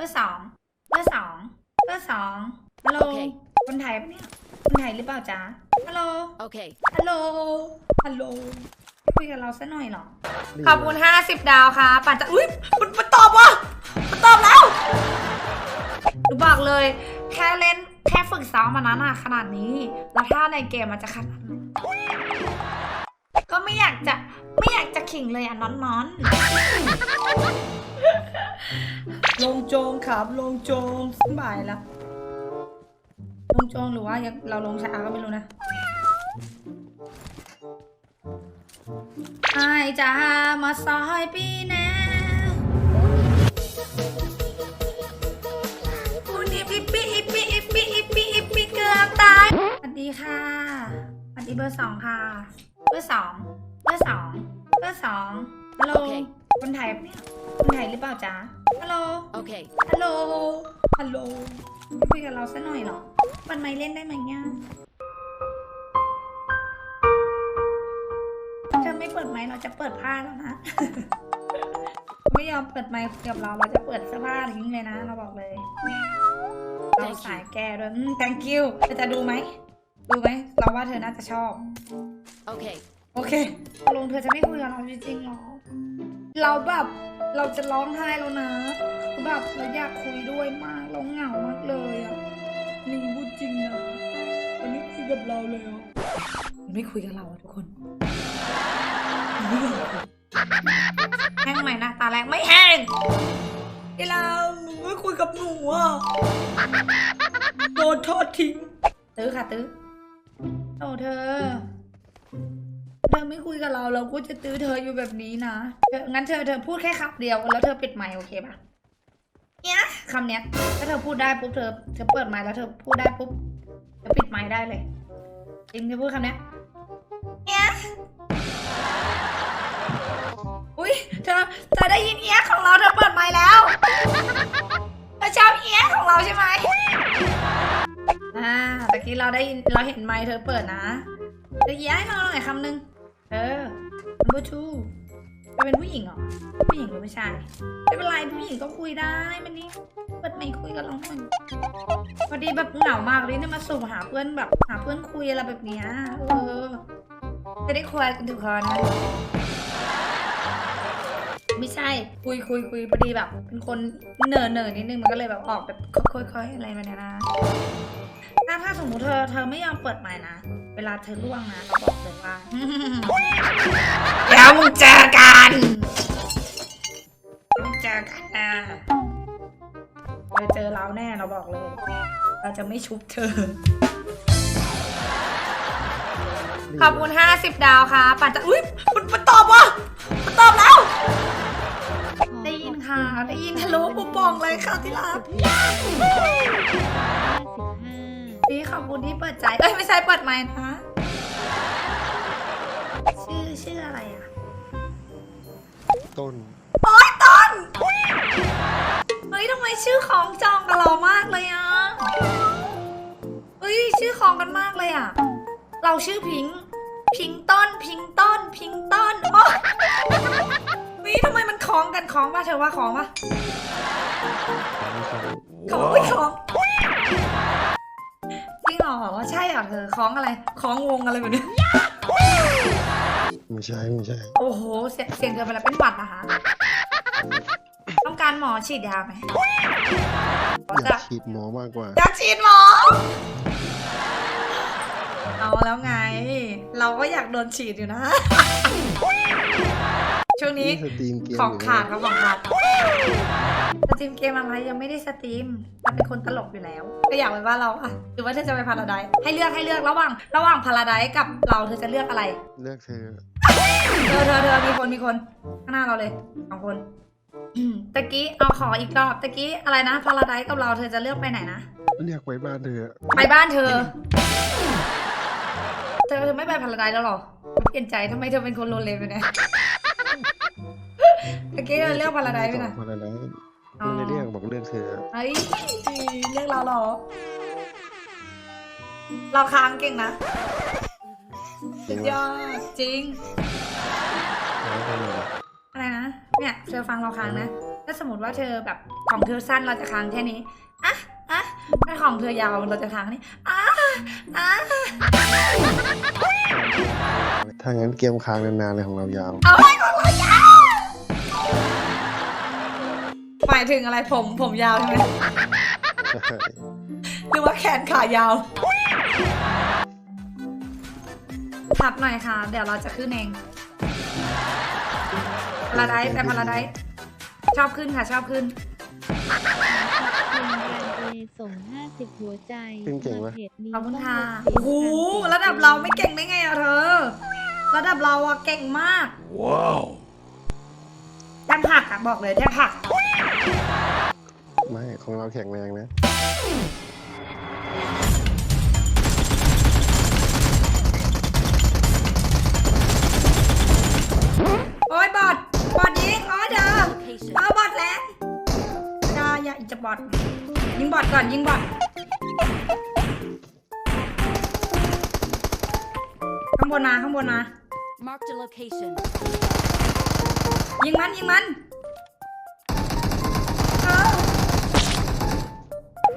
บอร์สองเบอร์สองเบอร์สองฮัลโหลโอเคคนไทยปะเนี่ย คนไทยหรือเปล่าจ๊ะฮัลโหล Okay. ฮัลโหล ฮัลโหลไม่คุยกับเราซะหน่อยเหรอ ขอบคุณห้าสิบดาวค่ะ ปั่นจะอุ้ยมันมันตอบว่ะมันตอบแล้วหนูบอกเลย แค่เล่นแค่ฝึกซ้อมมานั้นอะขนาดนี้ แล้วถ้าในเกมมันจะขนาดไหนก็ไม่อยากจะไม่อยากจะ ขิงเลยอะนอนนอนลงโจงครับ ลงโจงสบายแล้วลงโจงหรือว่ายังเราลงช้าก็ไม่รู้นะไอายจะมาซอยปีแน่อูนี่ปิปิอิปิอิปิอิปิอิปิเกือบตาย สวัสดีค่ะ สวัสดีเบอร์สองค่ะ เบอร์สอง เบอร์สองเบ อร์สองฮัลโหลโอเคคนไทยปะเนี่ยคนไทยหรือเปล่าจ๊ะฮัลโหล Okay. ฮัลโหล ฮัลโหลไม่คุยกับเราซะหน่อยเหรอปันไม้เล่นได้ไหมเนี่ยเธอไม่เปิดไม้เราจะเปิดผ้าแล้วนะ ไม่ยอมเปิดไม้กับเราเราจะเปิดเสื้อผ้าทิ้งเลยนะ เราบอกเลยเรา Thank you สายแก้ด้วยอืม thank you เธอจะดูไหม ดูไหม เราว่าเธอน่าจะชอบ Okay. โอเคตกลงเธอจะไม่คุยกับเราจริงๆหรอ เราแบบเราจะร้องไห้แล้วนะคือแบบเราอยากคุยด้วยมาก เราเหงามากเลยอะนี่พูดจริงนะมันไม่คุยกับเราเลยอะมันไม่คุยกับเราอะทุกคนมันไม่อยากคุยแห้งไหมหนะตาแรกไม่แห้งเวลาหนูไม่คุยกับหนูอะโดนทอดทิ้งตื้อค่ะตื้อโอ้เธอ เธอไม่คุยกับเราเราก็จะตื้อเธออยู่แบบนี้นะเธองั้นเธอเธอพูดแค่คำเดียวแล้วเธอปิดไมค์โอเคปะเนี่ยคำเนี้ยถ้าเธอพูดได้ปุ๊บเธอเธอเปิดไมค์แล้วเธอพูดได้ปุ๊บเธอปิดไมค์ได้เลยจริงเธอพูดคำเนี้ยเนี่ยอุ้ยเธอเธอได้ยินเอียะของเราเธอเปิดไมค์แล้วเธอชอบเอียะของเราใช่ไหมอ่าตะกี้เราได้ยินเราเห็นไมค์เธอเปิดนะเดี๋ยวย้ายมาหน่อยคำหนึ่งเออ number two เป็นผู้หญิงเหรอ ผู้หญิงหรือผู้ชายไม่เป็นไรผู้หญิงก็คุยได้มันนี่เปิดไม่คุยกับเราหน่อยพอดีแบบเหงามากเลยเนี่ยมาส่งหาเพื่อนแบบหาเพื่อนคุยอะไรแบบเนี้ยเออจะได้คุยกันทุกคนนะ ไม่ใช่ คุยคุยคุยพอดีแบบ เป็นคนเหน่อเหน่อนิดนึงมันก็เลยแบบออกแบบค่อยๆอะไรมาเนี่ยนะถ้าถ้าสมมุติเธอเธอไม่ยอมเปิดไมค์นะ เวลาเธอล่วงนะเราบอกเลยว่าเดี๋ยวมึงเจอกันมึงเจอกันนะเธอเจอเราแน่เราบอกเลย เราจะไม่ชุบเธอขอบคุณ 50 ดาวค่ะ ปั่นจะอุ้ยมันมันตอบว่ะ ค่ะ ได้ยินทะลุปุ๊บปองเลยค่ะที่รักนี่ขอบคุณที่เปิดใจเอ้ยไม่ใช่เปิดไมค์นะ ชื่อชื่ออะไรอะ ต้น โอ๊ยต้นเฮ้ยทำไมชื่อของจองกับเรามากเลยอะเฮ้ยชื่อของกันมากเลยอะ เราชื่อพิงค์พิงค์ต้น พิงค์ต้น พิงค์ต้นโอ๊ยเฮ้ยทำไมมันคล้องกันคล้องป่ะเธอว่าคล้องป่ะคล้องไม่คล้องจริงเหรอใช่เหรอเธอคล้องอะไรคล้องวงอะไรแบบนี้ไม่ใช่ไม่ใช่ โอ้โห เสียงเสียงเกินไปแล้วเป็นหวัดนะคะต้องการหมอฉีดยาไหมอยากฉีดหมอมากกว่าอยากฉีดหมอ เอาแล้วไง เราก็อยากโดนฉีดอยู่นะ ช่วงนี้สตรีมเกมของยู่ขาดครับของขาดสตรีมเกมอะไรยังไม่ได้สตรีมเราเป็นคนตลกอยู่แล้ว ก็อยากไปว่าเราอะหรือว่าเธอจะไปพาราไดซ์ให้เลือกให้เลือกระหว่างระหว่างพาราไดซ์กับเราเธอจะเลือกอะไร เลือกเธอเธอเธอเธอมีคนมีคนข้างหน้าเราเลยสองคนอืมตะกี้เอาขออีกรอบตะกี้อะไรนะพาราไดซ์กับเราเธอจะเลือกไปไหนนะ เรียกไว้บ้านเธอไปบ้านเธอ เธอเธอไม่ไปพาราไดซ์แล้วเหรอเปลี่ยนใจทำไมเธอเป็นคนโลเลไปเนี่ย ตะกี้เธอเลือกพาราไดซ์ไปนะพาราไดซ์อ๋อไม่ได้เรียกบอกเลือกเธอเฮ้ยเลือกเราเหรอ เราค้างเก่งนะจริงยวะอดจริงแล้วทำไมวะอะไรนะ เนี่ยเธอฟังเราค้างนะเธถ้าสมมติว่าเธอแบบของเธอสั้นเราจะค้างแค่นี้อะอะถ้าของเธอยาวเราจะค้างนี่อะอะถ้างั้นเกมค้างนานๆเลยของเรายาว เอาไว้ของเรายาว หมายถึงอะไรผมผมยาวใช่ไหมใช่หรือว่าแขนขายาวขับหน่อยค่ะ เดี๋ยวเราจะขึ้นเองพาราไดซ์แต่พาราไดซ์ชอบขึ้นค่ะ ชอบขึ้นคุณการเอส่ง 50 หัวใจขึ้นเก่งวะ มาเพจนี้ขอบคุณต้องค่ะลบโอ้โหระดับเราไม่เก่งได้ไงอะเธอ ระดับเราอะเก่งมาก ว้าวแทบหักอะบอกเลยแทบหัก ไม่ของเราแข็งแรงนะ โอ้ยบอดบอดยิงโอ้ยเด้อเออบอดแรงอย่าอย่าอีกจะบอดยิงบอดก่อนยิงบอดข้างบนมาข้างบนมา Marked a location. ยิงมันยิงมัน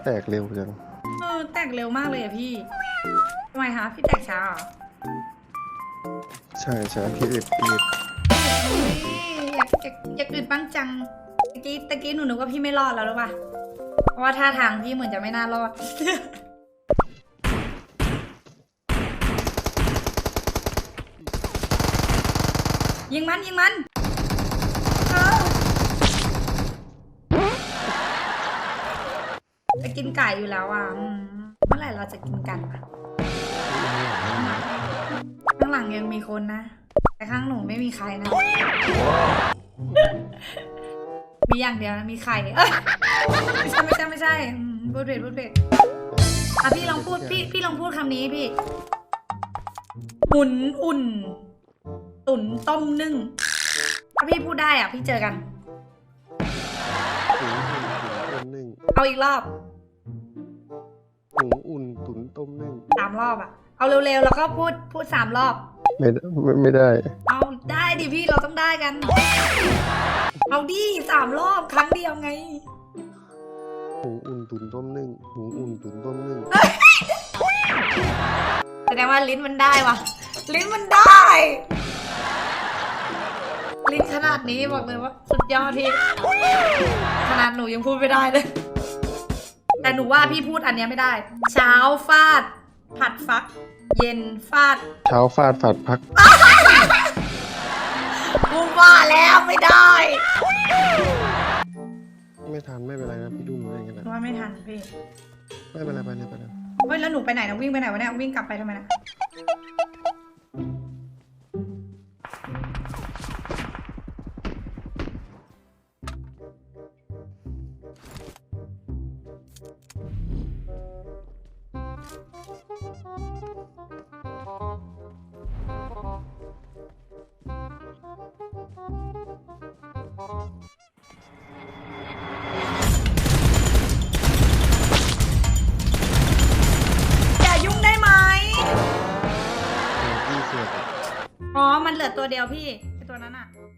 แตกเร็วจังเออแตกเร็วมากเลยอะพี่ทำไมคะพี่แตกช้าเหรอใช่ใช่พี่อึดพี่อึดเฮ้ยอยากอยากอยากอึดบ้างจังตะกี้ตะกี้หนูนึกว่าพี่ไม่รอดแล้วหรือเปล่าเพราะว่าท่าทางพี่เหมือนจะไม่น่ารอด ยิงมันยิงมัน จะกินไก่อยู่แล้วอะอืมเมื่อไหร่เราจะกินกันอะข้างหลังยังมีคนนะ แต่ข้างหนูไม่มีใครนะ มีอย่างเดียวนะมีไข่เอ้ยไม่ใช่ไม่ใช่ไม่ใช่อืมพูดผิดพูดผิดอะพี่ลองพูดพี่พี่ลองพูดคำนี้พี่หมุนอุ่น ตุ๋นต้มนึ่งถ้าพี่พูดได้อะ พี่เจอกันตุ๋นอุ่นตุ๋นต้มนึ่งเอาอีกรอบ รอบอะเอาเร็วๆแล้วก็พูดพูดสามรอบ ไม่ได้ไม่ไม่ได้ เอาได้ดิพี่เราต้องได้กัน เอาดิสามรอบครั้งเดียวไงหมูอุ่นตุ๋นต้มนึ่งหมูอุ่นตุ๋นต้มนึ่งแสดงว่าลิ้นมันได้วะลิ้นมันได้ ลิ้นขนาดนี้บอกเลยว่าสุดยอดพี่ขนาดหนูยังพูดไม่ได้เลย แต่หนูว่าพี่พูดอันเนี้ยไม่ได้ เช้าฟาด ผัดฟัก เย็นฟาดเช้าฟาดฝาดพัก กูว่าแล้วไม่ได้ไม่ทันไม่เป็นไรนะพี่ดูหนูเองกันหนะนูว่าไม่ทันพี่ไม่เป็นไรไปเลยไปเลยเฮ้ยแล้วหนูไปไหนนะวิ่งไปไหนวะเนี่ยวิ่งกลับไปทำไมนะ ตัวเดียวพี่